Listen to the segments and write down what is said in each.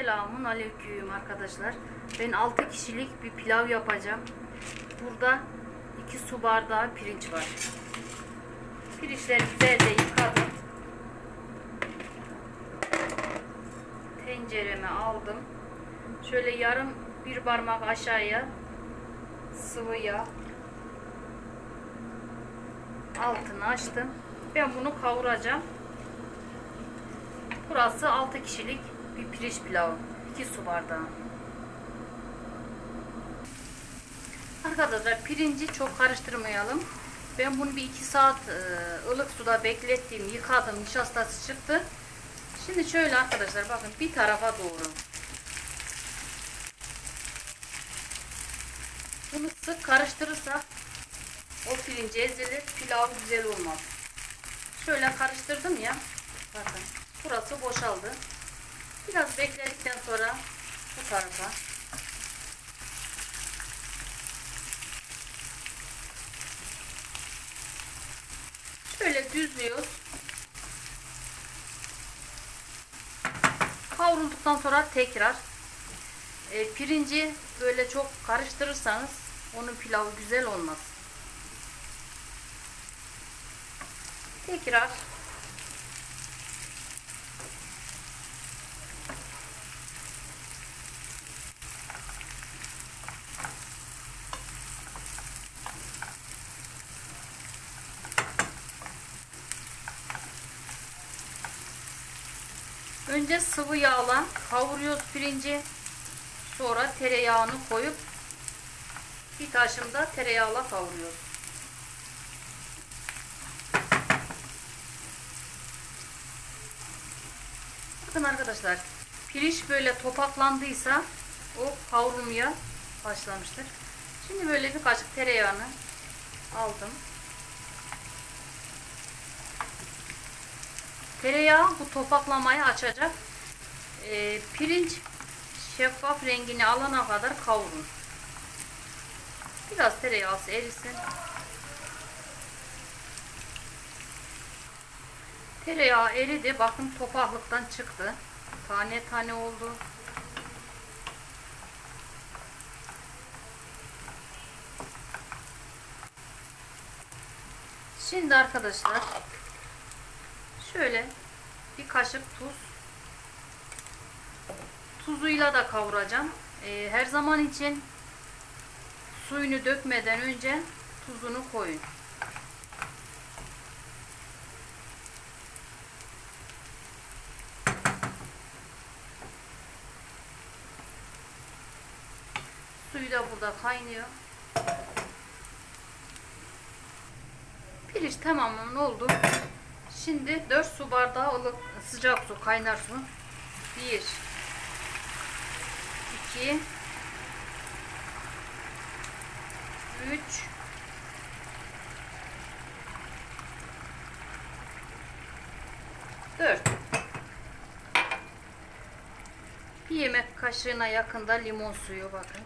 Selamun aleyküm arkadaşlar. Ben 6 kişilik bir pilav yapacağım. Burada 2 su bardağı pirinç var. Pirinçleri güzelce yıkadım. Tencereme aldım. Şöyle yarım bir parmak aşağıya sıvı yağ altını açtım. Ben bunu kavuracağım. Burası 6 kişilik bir pirinç pilavı. 2 su bardağı. Arkadaşlar pirinci çok karıştırmayalım. Ben bunu bir 2 saat e, ılık suda beklettim, yıkadım, nişastası çıktı. Şimdi şöyle arkadaşlar bakın bir tarafa doğru. Bunu sık karıştırırsak o pirinç ezilir, pilav güzel olmaz. Şöyle karıştırdım ya. Bakın burası boşaldı. Biraz bekledikten sonra bu tarafa şöyle düzlüyoruz. Kavrulduktan sonra tekrar e, pirinci böyle çok karıştırırsanız onun pilavı güzel olmaz. Tekrar Önce sıvı yağla kavuruyoruz pirinci. Sonra tereyağını koyup bir taşımda tereyağla kavuruyoruz. Bakın arkadaşlar pirinç böyle topaklandıysa o kavrulmaya başlamıştır. Şimdi böyle bir kaşık tereyağını aldım. Tereyağı bu topaklamayı açacak. Ee, pirinç şeffaf rengini alana kadar kavurun. Biraz tereyağı erisin. Tereyağı eridi. Bakın topaklıktan çıktı. Tane tane oldu. Şimdi arkadaşlar şöyle bir kaşık tuz tuzuyla da kavuracağım. Ee, her zaman için suyunu dökmeden önce tuzunu koyun. Suyu da burada kaynıyor. Pirinç tamamen oldu. Şimdi 4 su bardağı ılık sıcak su, kaynar su. 1 2 3 4 Bir yemek kaşığına yakında limon suyu bakın.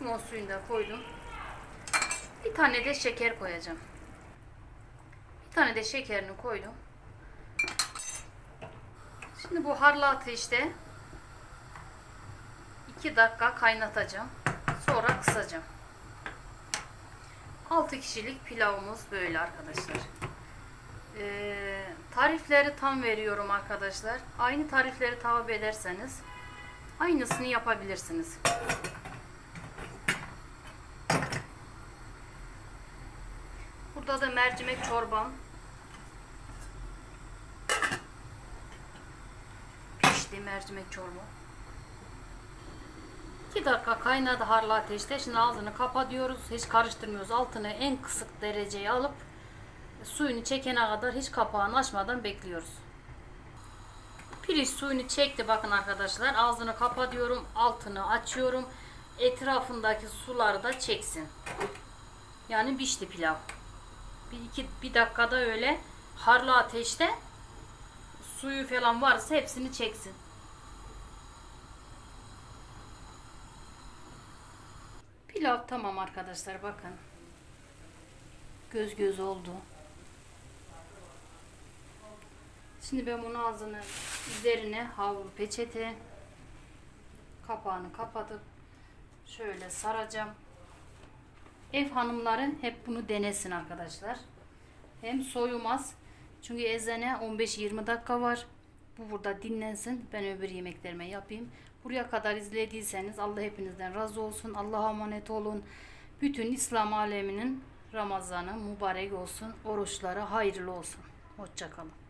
Limon suyunu da koydum. Bir tane de şeker koyacağım. Bir tane de şekerini koydum. Şimdi bu harlatı işte 2 dakika kaynatacağım. Sonra kısacağım. 6 kişilik pilavımız böyle arkadaşlar. Ee, tarifleri tam veriyorum arkadaşlar. Aynı tarifleri takip ederseniz aynısını yapabilirsiniz. Burada da mercimek çorbam. Pişti mercimek çorba. 2 dakika kaynadı harlı ateşte. Şimdi ağzını kapatıyoruz. Hiç karıştırmıyoruz. Altını en kısık dereceye alıp suyunu çekene kadar hiç kapağını açmadan bekliyoruz. Pirinç suyunu çekti bakın arkadaşlar. Ağzını kapatıyorum. Altını açıyorum. Etrafındaki suları da çeksin. Yani pişti pilav. Bir iki bir dakikada öyle harlı ateşte suyu falan varsa hepsini çeksin. Pilav tamam arkadaşlar bakın. Göz göz oldu. Şimdi ben bunu ağzını üzerine havlu peçete kapağını kapatıp şöyle saracağım. Ev hanımları hep bunu denesin arkadaşlar. Hem soyulmaz. Çünkü ezene 15-20 dakika var. Bu burada dinlensin. Ben öbür yemeklerime yapayım. Buraya kadar izlediyseniz Allah hepinizden razı olsun. Allah'a emanet olun. Bütün İslam aleminin Ramazanı mübarek olsun. Oruçları hayırlı olsun. Hoşçakalın.